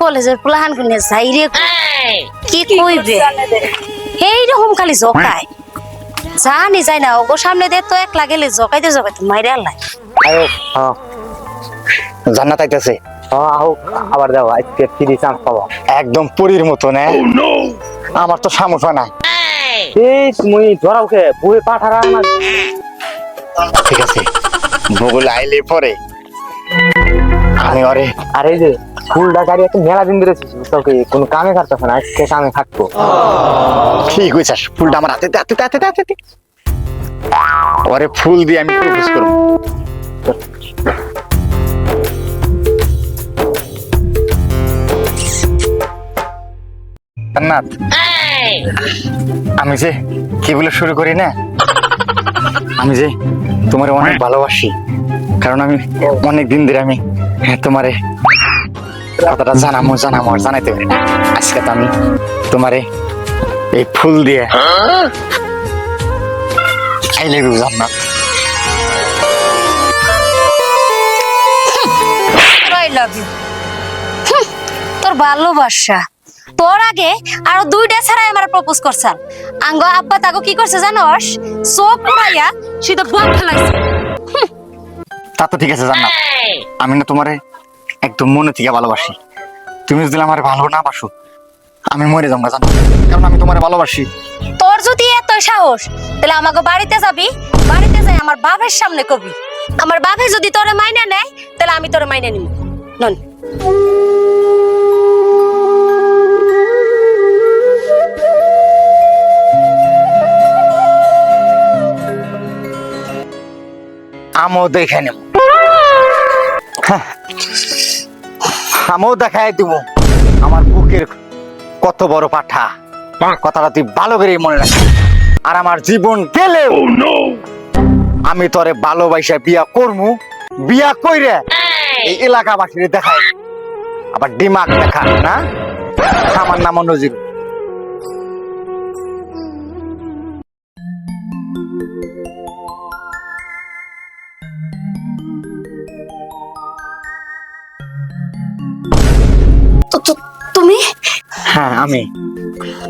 কলেজের প্লাহান গুনে যাই রে। কি কইবে? এইরকম খালি জকায়। জানি যাই না ওগো সামনে দিয়ে তো একলা গেলে জকাইতে জকাইতে মাইরে আল্লাহ হ্যাঁ জান্নাত আইতেছে। হ্যাঁ আহো আবার দাও আজকে ফ্রি চান্স পাবো। একদম পুরীর মতো না আমার তো সামর্থ্য হয় না। এই তুমি ধরাও কে বই পাঠারা আমার। ঠিক আছে ভূগোল আইলে পরে। আমি আর এই যে ফুলটা গাড়ি একটা মেলা দিন ধরে তোকে কোনো কামে খাটতেছে না, আজকে কামে খাটবো ঠিক হয়েছিস ফুলটা আমার হাতে ওরে ফুল দিয়ে আমি প্রপোজ করব। আমি যে কি বলে শুরু করি না, আমি যে তোমার অনেক ভালোবাসি, কারণ আমি অনেক দিন ধরে আমি তোমারে কথাটা জানামো জানামো আর জানাইতে পারি না। আজকে তো আমি তোমারে এই ফুল দিয়ে I love you Jannat I love you তোর ভালোবাসা। তোর আগে আরও দুইটা ছাড়াই আমার প্রপোজ করছাল আঙ্গ আব্বা তাগো কি করছে জানোস? চোখ পুরাইয়া সিধা বল ফেলাইছে। তা তো ঠিক আছে জান্নাত। আমি না তোমারে একদম মনে থেকে ভালোবাসি। তুমি যদি আমার ভালো না বাসো আমি মরে যাব জানো? কারণ আমি তোমারে ভালোবাসি। তোর যদি এত সাহস তাহলে আমাকে বাড়িতে যাবি বাড়িতে যাই আমার বাপের সামনে কবি। আমার বাপে যদি তোরে মাইনে নেয় তাহলে আমি তোরে মাইনে নিব। নন। আমও দেখে নেব। হ্যাঁ। আমও দেখাই দিব। আমার বুকের কত বড় পাঠা। কথাটা তুই ভালো করে মনে রাখ আর আমার জীবন গেলেও আমি তোরে ভালোবাসা বিয়া করমু। বিয়া কইরে এই এলাকাবাসীর দেখাই আবার ডিমাক দেখা না? আমার নাম নজির। তুমি? হ্যাঁ আমি।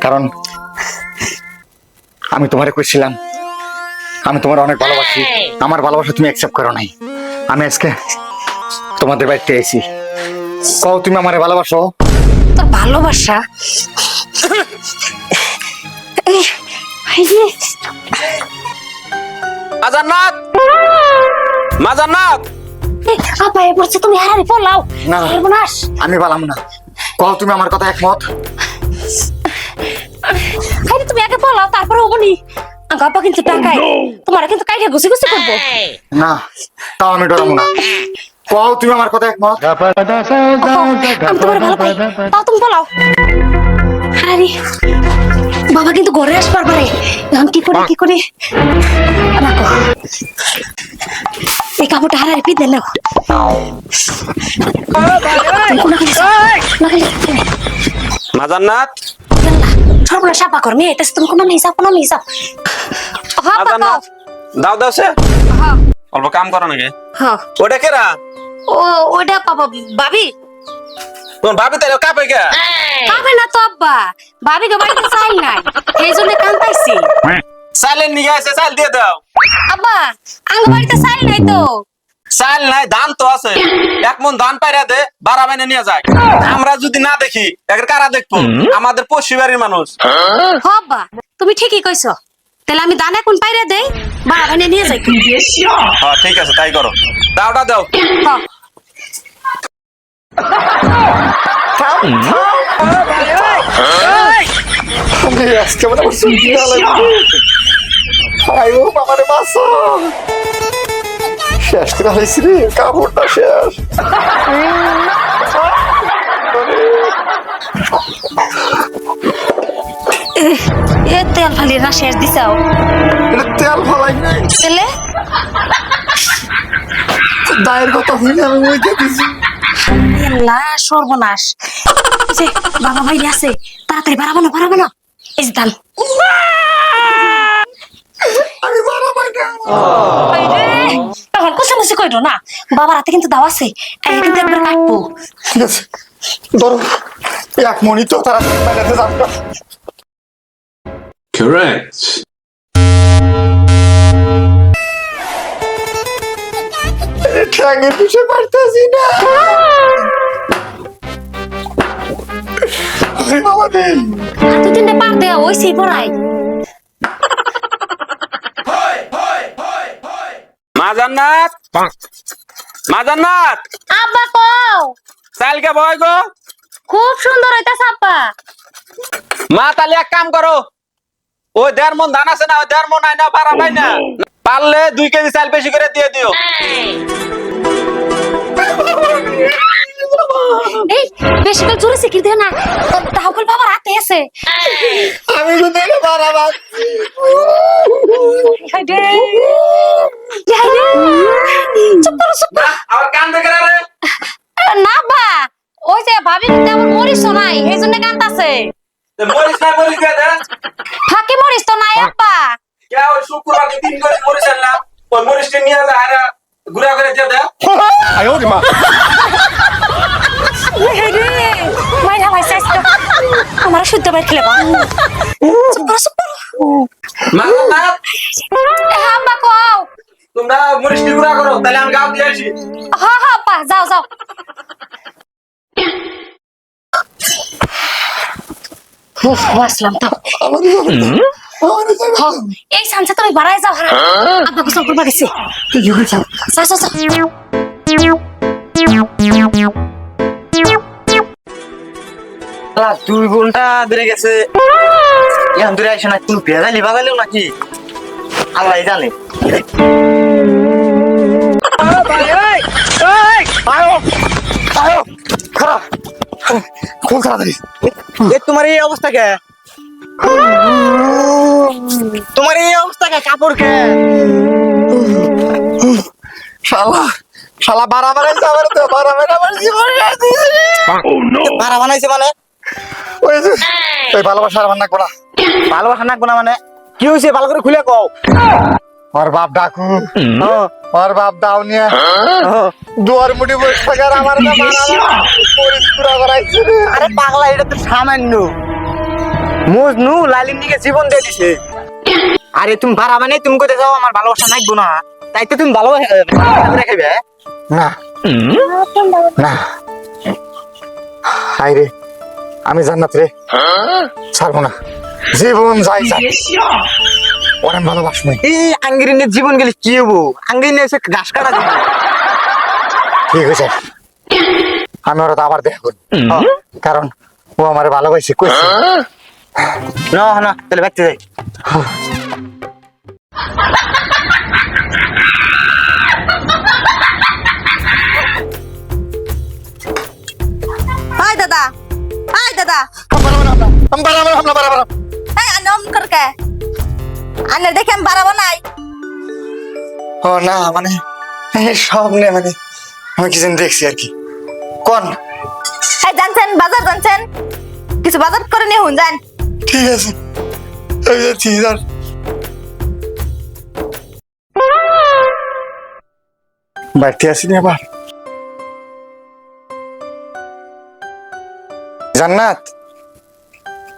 কারণ আমি তোমারে কইছিলাম। আমি তোমার অনেক ভালোবাসি। আমার ভালোবাসা তুমি অ্যাকসেপ্ট করো নাই। আমি আজকে তোমাদের বাড়িতে এসেছি কও তুমি আমারে ভালোবাসো? তোর ভালোবাসা? এই, এই যে, মাজান্নাত! মাজান্নাত! আপা এ পড়ছে। তুমি হারারি পড়লাও। না। আমি পালাম না। কও তুমি আমার কথা একমত? খাইলে তুমি আগে পড়লাও তারপরে হবনি আব্বা কিন্তু টাকায়। তোমার কিন্তু কাইটা গুছি গুছি করব না তাও আমি ডরাবো না। কও তুমি আমার কথা একমত? আমি তোমার ভালো পাই তাও তুমি পলাও আরে বাবা কিন্তু ঘরে আসবার পারে। এখন কি করে কি করে? রাখো। এই কাপড়টা হারারে পিঁধে নাও মাজান্নাত? সর্বনা সাপা কর মেয়ে এটা তুমি কোনো হিসাব কোনো হিসাব হ্যাঁ মাজান্নাত দাও দাও সে। অল্প কাম করো নাকি? হ্যাঁ। ওটা কেরা? ও ওটা পাপা ভাবি। তোমার ভাবি তাই কাপে কে? পাবে না তো আব্বা। ভাবিকে বাড়িতে চাই নাই। এই জন্য কান্দাইছি। চালের নিয়ে আসে চাল দিয়ে দাও। আব্বা আঙ্গ বাড়িতে চাই নাই তো। চাল নাই ধান তো আছে। এক মন ধান পাইরা দে বারা বাইনে নিয়ে যায়। আমরা যদি না দেখি একের কারা দেখব? আমাদের পশ্চিম বাড়ির মানুষ। হ আব্বা তুমি ঠিকই কইছো। তাহলে আমি দানা কোন পাইরে দেই বাবা বানিয়ে নিয়ে যাই। হ্যাঁ ঠিক আছে তাই করো। দাওটা দাও। হ। আমি আজকে আমার বাবারে বাসা শেষ করে হয়েছি রে কাপড়টা শেষ। এ তেল ফালি না শেষ দিছাও তেল ফলাই নাই। তেলে দায়ের কথা হইলে আমি ওই দিছি এলা সর্বনাশ। যে বাবা ভাই আছে তাড়াতাড়ি বাড়াবো না বাড়াবো না। এই যে কইরো না। বাবার হাতে কিন্তু দাও আছে কিন্তু একবার কাটবো। ঠিক আছে ধরো। এক মনি তো তারা Correct. ঠ্যাঙে পিছে পারতেছি না। আরে বাবা রে। আর দুই তিনটে পার দেয়া ওই সেই পড়াই মা জান্নাত মা জান্নাত আব্বা কও। চালকে ভয় গো খুব সুন্দর হইতাছে আব্বা। মা তাহলে এক কাম করো। ওই দেড় মন ধান আছে না ওই দেড় মন আইনা পারা পাই না। পারলে দুই কেজি চাল বেশি করে দিয়ে দিও। এই বেশি করে জোরে সিকির দিও না। দাও কল বাবার হাতে আছে। আমি কিন্তু এটা বাড়াবার হাই রে হাই রে চুপ করো চুপ না আবার কান দেখে রে না বা ওই যে ভাবি কিন্তু আমার মরিস নাই এই জন্য কান্দাছে। তে মরিস না মরিস দে ফাঁকি মরিস তো নাই আব্বা কে ওই শুক্রবার দিন তিন করে মরিস না ওই মরিসটা নিয়ে যা হারা ঘুরা করে দিয়ে দে হাই রে মাইরা ভাইছে আজকে আমার শুদ্ধ বাইর খেলে বা চুপ করো চুপ করো। মা জান্নাত এ আব্বা কও। তোমরা মরিসটি ঘুরা করো তাহলে আমি গাও দিয়ে আসি। হ্যাঁ হ্যাঁ আব্বা যাও যাও। উফ বাসলাম তো। হ্যাঁ, এই সানসে তুমি বাড়াই যাও হারা আব্বা গোসল করবা গেছে। যাও যাও যাও যাও আলা, দুই ঘণ্টা ধরে গেছে। এখন ধরে আসে না তুমি ভেজালি বাগালেও নাকি? আল্লাহ জানে। তোমার এই অবস্থা কে? তোমার এই অবস্থা কাপড় কে? শালা শালা তো জীবন। বানাইছে মানে? ওই যে ওই ভালোবাসা আর ভালোবাসা না মানে? কি হয়েছে ভালো করে খুলে কও। ওর বাপ ডাকু। হ্যাঁ, ওর বাপ দাও নিয়ে। হ্যাঁ। দুয়ার মুটি বসে থাকে আর আমার না মারা করাইছে। আরে পাগলা এটা তো সামান্য। মজনু দিকে জীবন দিয়ে দিছে। আরে তুমি ভাড়া মানে তুমি কোথায় যাও আমার ভালোবাসা নাকবো না। তাই তো তুমি ভালো রেখাইবে না। না। হাই রে আমি জান্নাত রে। ছাড়বো না। জীবন যাই আমি ভালোবাসবো এই আঙ্গিরিনের জীবন গেলে কি হব? আঙ্গিরিনে এসে ঘাস কাটা ঠিক আছে আমি ওরা তো আবার দেখা করব কারণ ও আমার ভালোবাসে কইছে। না না তাহলে ব্যক্তি যাই। হাই দাদা। হাই দাদা। আমি বাড়াবো আমরা বাড়াবো হাই আনম করকে আনে দেখে আমি বাড়াবো নাই? ও না মানে এই স্বপ্নে মানে আমি কি দেখছি আর কি। কোন? হাই জানছেন বাজার জানছেন? কিছু বাজার করে নিয়ে হুন যান। ঠিক আছে। এই যাচ্ছি আর বাড়িতে আসিনি আবার? জান্নাত?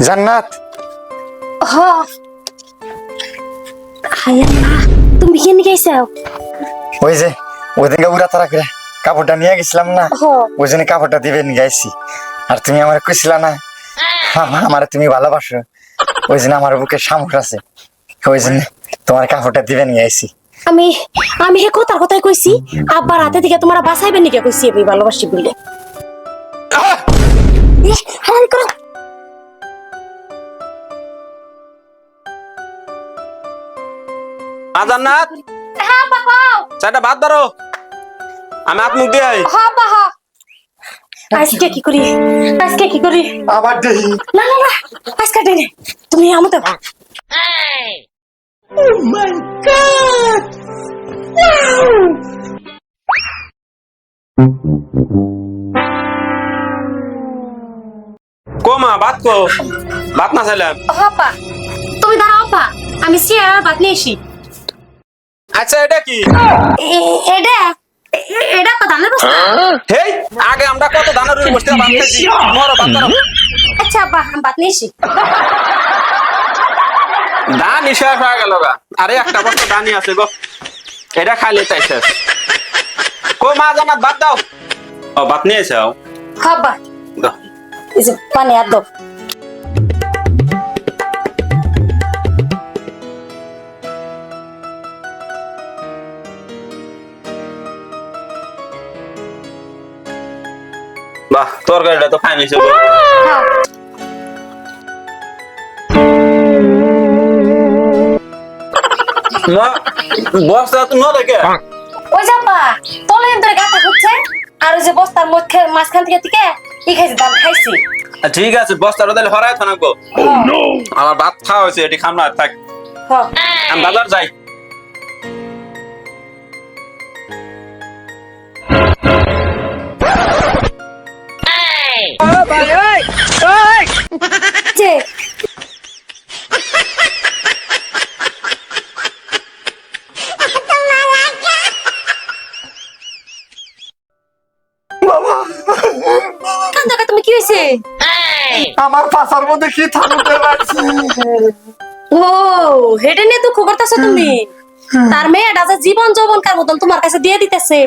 জান্নাত? হ। হাই আল্লাহ তুমি কেন গেছাও ওই যে ওই দিনকে উড়া তারা করে কাপড়টা নিয়ে গেছিলাম না? হ। ওই জন্য কাপড়টা দিবে নিয়ে আইছি আর তুমি আমার কইছিলা না আমার তুমি ভালোবাসো। ওই জন্য আমার বুকে সামুখ আছে। ওই জন্য তোমার কাপড়টা দিবে নিয়ে আইছি আমি আমি হে কথার কথাই কইছি আব্বার হাতে থেকে তোমার বাঁচাইবেন নাকি কইছি আমি ভালোবাসি বলে। করো। মা হ্যাঁ আব্বা কও চারটা ভাত ধরো। আমি হাত মুখ দিয়ে আই। হ আব্বা হ আজকে কি করি? আজকে কি করি? আবার দেখি না না না আজকে দিনে তুমি আমাকে কো মা ভাত কো? ভাত না চাইলাম হ আব্বা তুমি দাঁড়াও আব্বা আমি চেয়ার আর ভাত নিয়ে আসি। আচ্ছা এটা কি? এ- এটা হেই আগে আমরা কত ধানের রুই বসতে খাইছি মরো করো। আচ্ছা আব্বা আমি বাত নিয়েছি হয়ে গেল গা। আরে একটা বস্তা দানি আছে গো। এটা খাইলে তাই শেষ। কো মা জানাত বাদ দাও। ও ভাত নিয়ে এসে আব্বা দাও এই যে পানি আর দাও। বাহ তরকারিটা তো খাই নিছে গো না বস্তা তো ন দেখে? ওই যাবা তলে ধরে গাথা খুঁজছে আর ওই যে বস্তার মধ্যে মাঝখান থেকে থেকে ই খাইছি ধান খাইছি। ঠিক আছে বস্তাটা তাহলে হরাই থাকব আমার ভাত খাওয়া হয়েছে এটি খাম না থাক। হ্যাঁ আমি বাজার যাই। যে তুমি কি হয়েছে? আমার পাশার মধ্যে কি থাকুতে লাগছে? ও হেডে নিয়ে দুঃখ করতেছো তুমি? তার মেয়েটা যে জীবন যৌবনকার মতন তোমার কাছে দিয়ে দিতেছে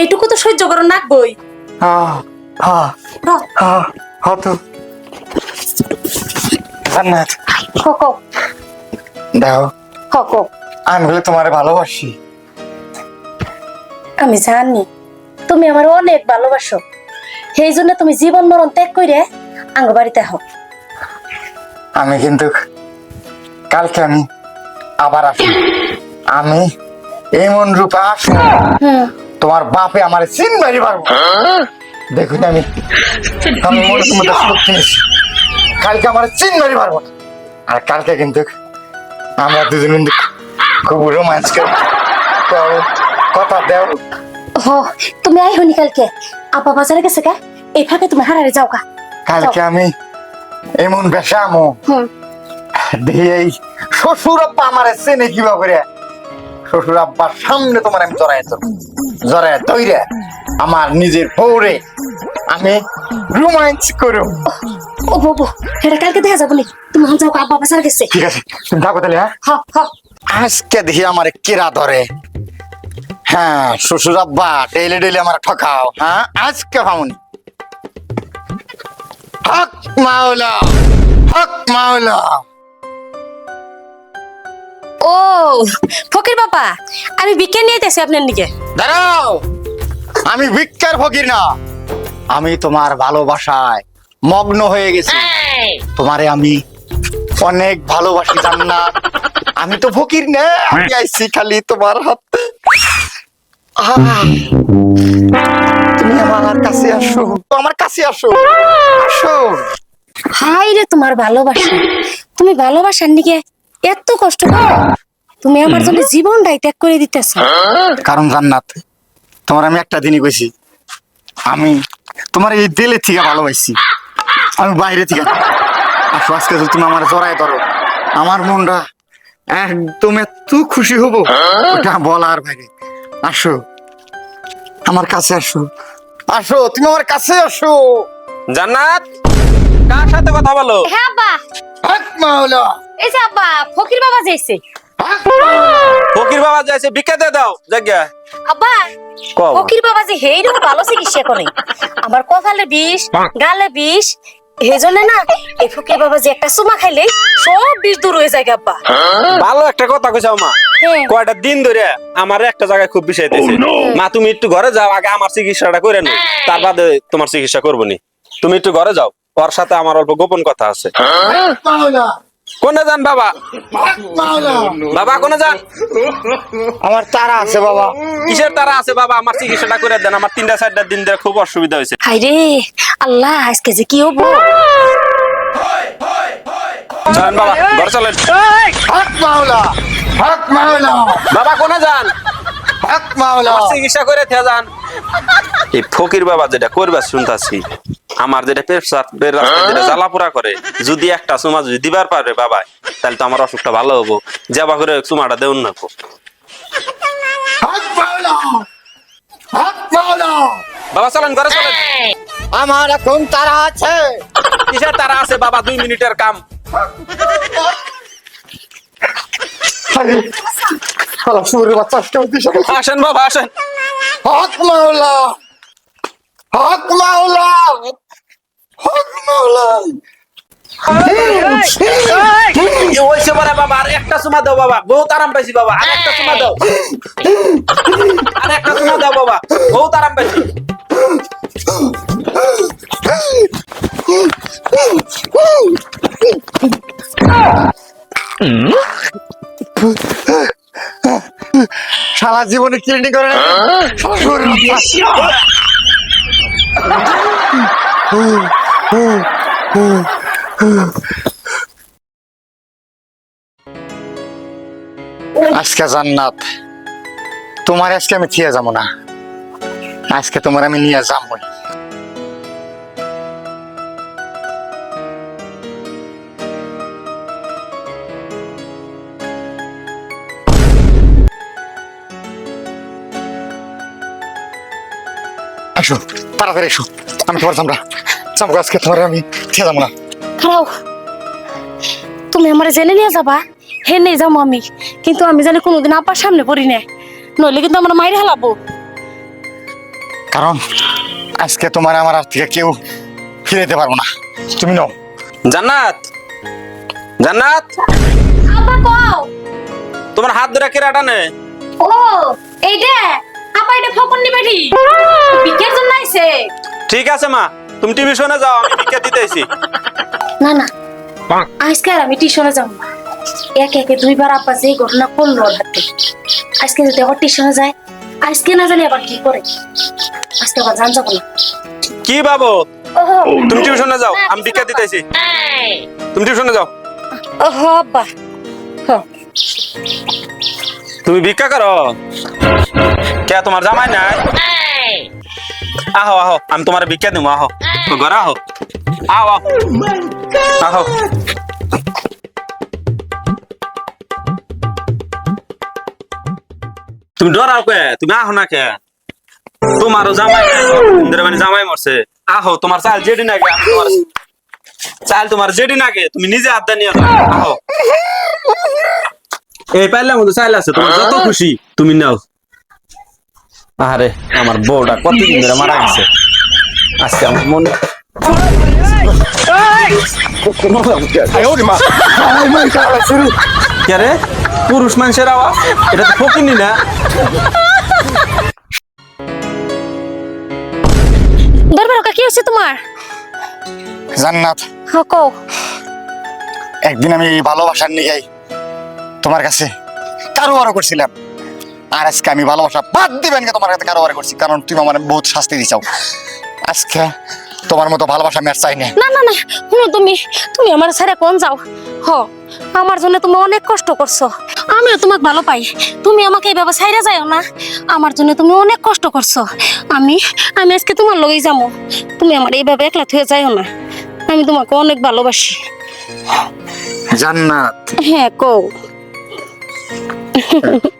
এইটুকু তো সহ্য করো নাকবই হতো। জান্নাত। হক। দাও। হক। আমি বলে তোমারে ভালোবাসি। আমি জানি তুমি আমার অনেক ভালোবাসো। সেই জন্য তুমি জীবন মরণ ত্যাগ করে আঙ্গ বাড়িতে হও আমি কিন্তু কালকে আমি আবার আসি। আমি এমন রূপে হুম। তোমার বাপে আমার চিনবারই পারব দেখুন আমি আমি মনে নিচ্ছি কালকে আমার চিনবারই পারব না। আর কালকে কিন্তু আমরা দুজন কিন্তু খুব রোমাঞ্চ করো কথা দেও। হ তুমি আই হনি কালকে। আপা বাজারে গেছে কা? এই ফাঁকে তুমি হারারে যাও কা কালকে আমি এমন বেশামো। হুম। দিয়ে এই শ্বশুর আব্বা আমার চেনে কিবা করে শ্বশুর আব্বার সামনে তোমার আমি জড়াই তো জড়াই তৈরে আমার নিজের বউরে আমি রোমাঞ্চ করো ও বাবু এটা কালকে দেখা যাব নি? তুমি হন যাও আপা বাজারে গেছে। ঠিক আছে তুমি থাকো তাহলে হ্যাঁ? আজকে দেখি আমার কেরা ধরে। হ্যাঁ শ্বশুর আব্বা ডেইলি ডেইলি আমার ঠকাও হ্যাঁ? আজকে ভামুনি হক মাওলা হক মাওলা। ও ফকির বাবা আমি বিজ্ঞান নিয়ে আপনার দিকে। দাঁড়াও আমি ভিক্ষার ফকির না আমি তোমার ভালোবাসায় মগ্ন হয়ে গেছি। তোমারে আমি অনেক ভালোবাসি জান্নাত। আমি তো ফকির না আমি আইছি খালি তোমার হাতে। তুমি আমার কাছে আসো আমার কাছে আসো আসো। হাই রে তোমার ভালোবাসা তুমি ভালোবাসার নিকে এত কষ্ট করো। তুমি আমার জন্য জীবনটাই ত্যাগ করে দিতেছ। কারণ জান্নাত তোমার আমি একটা দিনই কইছি আমি তোমার এই দিলে থেকে ভালোবাসি আমি বাইরে থেকে আসো আজকে তুমি আমার জড়ায় ধরো আমার মনটা একদম এত খুশি হব ওটা বলার বাইরে আসো আমার কাছে আসো। আসো তুমি আমার কাছে আসো। জান্নাত! কার সাথে কথা বলো? হ্যাঁ আব্বা। হক মাওলা। এই যে আব্বা ফকির বাবা যাইছে। ফকির বাবা যাইছে দিয়ে দাও জায়গা আব্বা ফকির বাবা যে হেইরকম ভালো চিকিৎসা করে। আমার কপালে বিষ গালে বিষ জন্য না এই ফকির বাবা যে একটা চুমা খাইলে সব বিষ দূর হয়ে যায় আব্বা। ভালো একটা কথা কইছাও মা। হ্যাঁ। কয়টা দিন ধরে আমার একটা জায়গায় খুব বিষাইতেছে মা তুমি একটু ঘরে যাও আগে আমার চিকিৎসাটা করে নি তার বাদে তোমার চিকিৎসা করব নি। তুমি একটু ঘরে যাও। ওর সাথে আমার অল্প গোপন কথা আছে। কোনে যান বাবা? বাবা কোনে যান? আমার তারা আছে বাবা। কিসের তারা আছে বাবা? আমার চিকিৎসাটা করে দেন। আমার তিনটা চারটা দিন ধরে খুব অসুবিধা হয়েছে। হাই রে আল্লাহ আজকে যে কি হব? চলেন বাবা ঘরে চলেন। বাবা কোনে যান? চিকিৎসা করে থে যান। এই ফকির বাবা যেটা করবে শুনতাছি। আমার যেটা পেপসার রাস্তা যেটা জ্বালাপোড়া করে যদি একটা চুমা যদি দিবার পারে বাবা তাহলে তো আমার অসুখটা ভালো হব। যাবা করে চুমাটা দেউন না হাত মাওলা হাত মাওলা বাবা চলেন ঘরে চলেন। আমার এখন তারা আছে। কিসের তারা আছে বাবা? দুই মিনিটের কাম। আসেন বাবা আসেন। হক মাওলা হক মাওলা হক বাবা আর একটা চুমা দাও বাবা বহুত আরাম পাইছি বাবা আর একটা চুমা দাও। আর একটা চুমা দাও বাবা বহুত আরাম পাইছি। সারা জীবনে কিডনি করে না। আজকে জান্নাত। তোমার আজকে আমি থিয়ে যাব না। আজকে তোমার আমি নিয়ে যাব আসো, তাড়াতাড়ি এসো আমি তোমার চামড়া আজকে তোমার আমি যাব না। খারাও তুমি আমার জেনে নিয়ে যাবা হে নেই যাব আমি। কিন্তু আমি জানি কোনোদিন আপার সামনে পড়ি না নইলে কিন্তু আমার মাইরে হেলাবো কারণ আজকে তোমার আমার হাত থেকে কেউ ফিরে দিতে পারব না। তুমি নাও। জান্নাত! জান্নাত! কও। তোমার হাত ধরে কে রাটানে ও এইটা আপা এটা ফকন নি। বেটি বিকের জন্য আইছে। ঠিক আছে মা। তুমি টিভি শুনে যাও আমি ভিক্ষা দিতেছি। না না। আজকে আর আমি টিউশনে যাব না। একে একে দুইবার আপা যে ঘটনা করল ওর হাতে। আজকে যদি আবার টিউশনে যায় আজকে না জানি আবার কি করে। আজকে আবার জান যাব না। কি বাবু? তুমি টিউশনে যাও আমি ভিক্ষা দিতেছি। তুমি টিউশনে যাও। ওহো আব্বা। হ। তুমি ভিক্ষা করো। কে তোমার জামাই নাই? আহো আহো, আমি তোমার ভিক্ষা দিব আহো। ঘরে আহো। আহো আহো। তুমি ডরাও কে? তুমি আহো না কে? তোমারও জামাই মানে জামাই মরছে। আহো, তোমার চাল জেডি নাকি আমি তোমার চাল তোমার জেডি নাকি তুমি নিজে আড্ডা নিয়ে আহো। এই পাইলাম চাইল আছে, তোমার যত খুশি, তুমি নাও। আরে আমার বউটা কতদিন ধরে মারা গেছে? আজকে আমার মন পুরুষ মানুষের আওয়াজ? এটা তো ফকিনি না? দরবার কি হচ্ছে তোমার? জান্নাত। কও। একদিন আমি ভালোবাসার নিয়ে তোমার কাছে কারোবার করছিলাম। আর আজকে আমি ভালোবাসা বাদ দিবেন কে তোমার কাছে কারোবার করছি কারণ তুমি আমার বহুত শাস্তি দিছাও। আজকে তোমার মতো ভালোবাসা আমি আর চাই না। না না না শুনো তুমি তুমি আমার ছেড়ে কোন যাও? হ আমার জন্য তুমি অনেক কষ্ট করছ আমিও তোমাকে ভালো পাই। তুমি আমাকে এইভাবে ছাইরা যাও না আমার জন্য তুমি অনেক কষ্ট করছ। আমি আমি আজকে তোমার লগেই যাব তুমি আমার এইভাবে একলা থুয়ে যাও না আমি তোমাকে অনেক ভালোবাসি। জান্নাত। হ্যাঁ কও।